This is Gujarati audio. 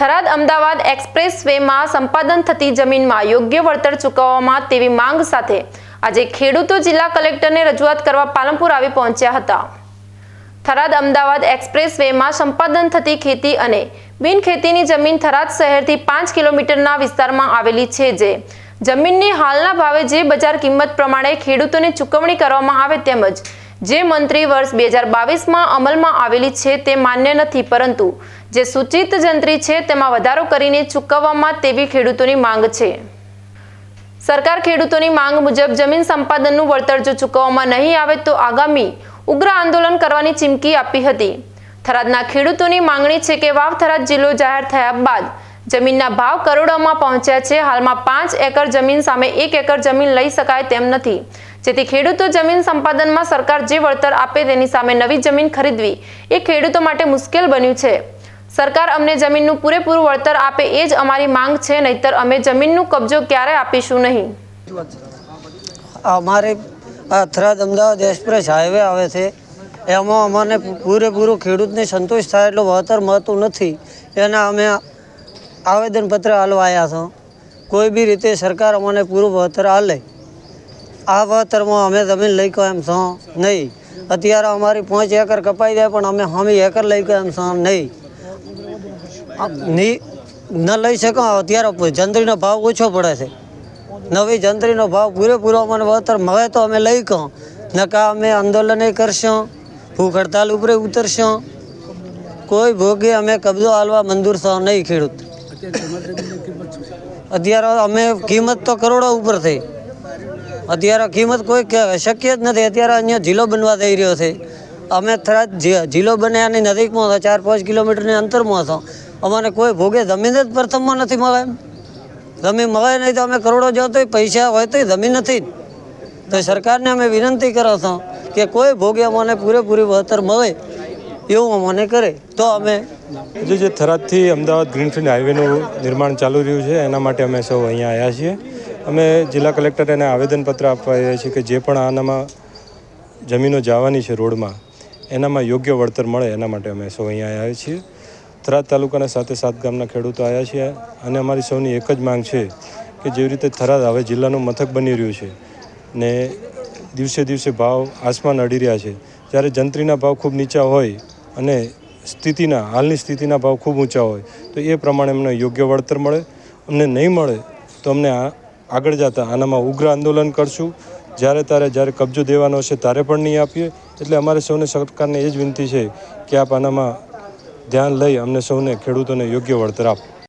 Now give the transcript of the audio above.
થરાદ અમદાવાદ એક્સપ્રેસ વેમાં સંપાદન થતી જમીનમાં યોગ્ય વળતર ચૂકવવામાં તેવી માંગ સાથે આજે ખેડૂતો જિલ્લા કલેક્ટરને રજૂઆત કરવા પાલનપુર આવી પહોંચ્યા હતા. થરાદ અમદાવાદ એક્સપ્રેસ વેમાં સંપાદન થતી ખેતી અને બિનખેતીની જમીન થરાદ શહેરથી પાંચ કિલોમીટરના વિસ્તારમાં આવેલી છે જે જમીનની હાલના ભાવે જે બજાર કિંમત પ્રમાણે ખેડૂતોને ચૂકવણી કરવામાં આવે તેમજ જે મંત્રી વર્ષ બે હજાર બાવીસમાં અમલમાં આવેલી છે તે માન્ય નથી, પરંતુ જે સૂચિત જંત્રી છે તેમાં વધારો કરીને ચૂકવવામાં તેવી ખેડૂતોની માંગ છે. સરકાર ખેડૂતોની માંગ મુજબ જમીન સંપાદનનું વળતર જો ચૂકવવામાં નહીં આવે તો આગામી ઉગ્ર આંદોલન કરવાની ચીમકી આપી હતી. થરાદના ખેડૂતોની માંગણી છે કે વાવ થરાદ જિલ્લો જાહેર થયા બાદ જમીનના ભાવ કરોડોમાં પહોંચ્યા છે. હાલમાં પાંચ એકર જમીન સામે એક એકર જમીન લઈ શકાય તેમ નથી. જેથી ખેડૂતો જમીન સંપાદનમાં સરકાર જે વળતર આપે તેની સામે નવી જમીન ખરીદવી એ ખેડૂતો માટે મુશ્કેલ બન્યું છે. સરકાર અમને જમીનનું પૂરેપૂરું વળતર આપે એ જ અમારી માંગ છે, નહીતર અમે જમીનનું કબજો ક્યારે આપીશું નહીં. અમારે અથરાદ અમદાવાદ એક્સપ્રેસ હાઈવે આવે છે. એમાં અમને પૂરેપૂરું ખેડૂતને સંતોષ થાય એટલું વળતર મળતું નથી. એના અમે આવેદનપત્ર હાલવા આવ્યા છો. કોઈ બી રીતે સરકાર અમને પૂરું વળતર હાલે આ વળતરમાં અમે જમીન લઈ કહો એમ છો? નહીં. અત્યારે અમારી પાંચ એકર કપાઈ જાય પણ અમે હમી એકર લઈ કહો એમ છો? નહીં. ન લઈ શકો અત્યારે જંત્રીનો ભાવ ઓછો પડે છે. નવી જંત્રીનો ભાવ પૂરેપૂરો અમને વળતર મળે તો અમે લઈ કહો. નકા અમે આંદોલન કરશું. ભૂખ હડતાલ ઉપર ઉતરશું. કોઈ ભોગે અમે કબજો હાલવા મંજૂર થવા નહીં ખેડૂત. અત્યારે અમે કિંમત તો કરોડો ઉપર થઈ. અત્યારે કિંમત કોઈ શક્ય જ નથી. અત્યારે અહીંયા જિલ્લો બનવા થઈ રહ્યો છે. અમે થરાદ જિલ્લો બને એની નજીકમાં હતો, ચાર પાંચ કિલોમીટરની અંતરમાં હતો. અમારે કોઈ ભોગે જમીન જ પ્રથમમાં નથી મળે જમીન મળે નહીં તો અમે કરોડો જતો પૈસા હોય તો જમીન નથી. તો સરકારને અમે વિનંતી કરો છો કે કોઈ ભોગે અમને પૂરેપૂરી વળતર મળે એવું અમને કરે. તો અમે હજુ જે થરાદથી અમદાવાદ ગ્રીનફિલ્ડ હાઈવેનું નિર્માણ ચાલુ રહ્યું છે, એના માટે અમે સૌ અહીંયા આવ્યા છીએ. અમે જિલ્લા કલેક્ટરને આવેદનપત્ર આપવા આવ્યા છીએ કે જે પણ આનામાં જમીનો જવાની છે રોડમાં, એનામાં યોગ્ય વળતર મળે એના માટે અમે સૌ અહીંયા આવ્યા છીએ. થરાદ તાલુકાના સાથે સાત ગામના ખેડૂતો આવ્યા છીએ અને અમારી સૌની એક જ માંગ છે કે જેવી રીતે થરાદ હવે જિલ્લાનું મથક બની રહ્યું છે ને દિવસે દિવસે ભાવ આસમાન અડી રહ્યા છે, જ્યારે જંત્રીના ભાવ ખૂબ નીચા હોય અને સ્થિતિના, હાલની સ્થિતિના ભાવ ખૂબ ઊંચા હોય, તો એ પ્રમાણે અમને યોગ્ય વળતર મળે. અમને નહીં મળે તો અમને આ આગળ જતા આનામાં ઉગ્ર આંદોલન કરશું. જ્યારે તારે, જ્યારે કબજો દેવાનો હશે ત્યારે પણ નહીં આપીએ. એટલે અમારે સૌને સરકારને એ જ વિનંતી છે કે આપ આનામાં ધ્યાન લઈ અમને સૌને ખેડૂતોને યોગ્ય વળતર આપો.